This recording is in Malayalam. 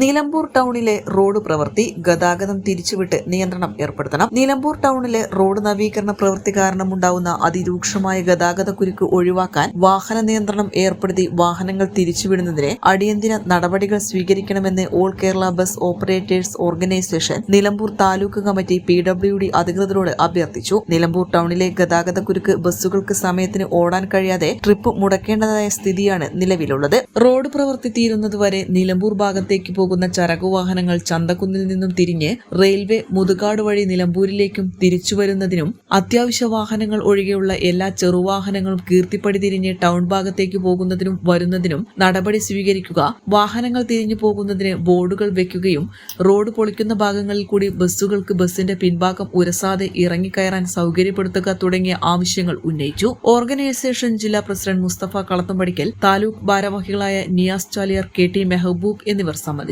നിലമ്പൂർ ടൗണിലെ റോഡ് പ്രവൃത്തി ഗതാഗതം തിരിച്ചുവിട്ട് നിയന്ത്രണം ഏർപ്പെടുത്തണം. നിലമ്പൂർ ടൗണിലെ റോഡ് നവീകരണ പ്രവൃത്തി കാരണം കാരണമുണ്ടാവുന്ന അതിരൂക്ഷമായ ഗതാഗത കുരുക്ക് ഒഴിവാക്കാൻ വാഹന നിയന്ത്രണം ഏർപ്പെടുത്തി വാഹനങ്ങൾ തിരിച്ചുവിടുന്നതിന് അടിയന്തര നടപടികൾ സ്വീകരിക്കണമെന്ന് all Kerala bus operators organisation Nilambur taluk committee P W D അധികൃതരോട് അഭ്യർത്ഥിച്ചു. നിലമ്പൂർ ടൗണിലെ ഗതാഗത കുരുക്ക് ബസ്സുകൾക്ക് സമയത്തിന് ഓടാൻ കഴിയാതെ ട്രിപ്പ് മുടക്കേണ്ടതായ സ്ഥിതിയാണ് നിലവിലുള്ളത്. റോഡ് പ്രവൃത്തി തീരുന്നതുവരെ നിലമ്പൂർ ഭാഗത്തേക്ക് പോകുന്ന ചരക്കു വാഹനങ്ങൾ ചന്തക്കുന്നിൽ നിന്നും തിരിഞ്ഞ് റെയിൽവേ മുതുകാട് വഴി നിലമ്പൂരിലേക്കും തിരിച്ചു വരുന്നതിനും അത്യാവശ്യ വാഹനങ്ങൾ ഒഴികെയുള്ള എല്ലാ ചെറുവാഹനങ്ങളും കീർത്തിപ്പടി തിരിഞ്ഞ് ടൗൺ ഭാഗത്തേക്ക് പോകുന്നതിനും വരുന്നതിനും നടപടി സ്വീകരിക്കുക വാഹനങ്ങൾ തിരിഞ്ഞു പോകുന്നതിന് ബോർഡുകൾ വെക്കുകയും റോഡ് പൊളിക്കുന്ന ഭാഗങ്ങളിൽ കൂടി ബസ്സുകൾക്ക് ബസിന്റെ പിൻഭാഗം ഉരസാതെ ഇറങ്ങിക്കയറാൻ സൗകര്യപ്പെടുത്തുക തുടങ്ങിയ ആവശ്യങ്ങൾ ഉന്നയിച്ചു. ഓർഗനൈസേഷൻ ജില്ലാ പ്രസിഡന്റ് മുസ്തഫ കളത്തുംപടിക്കൽ താലൂക്ക് ഭാരവാഹികളായ നിയാസ് ചാലിയർ കെ ടി മെഹബൂബ് എന്നിവർ സംബന്ധിച്ചു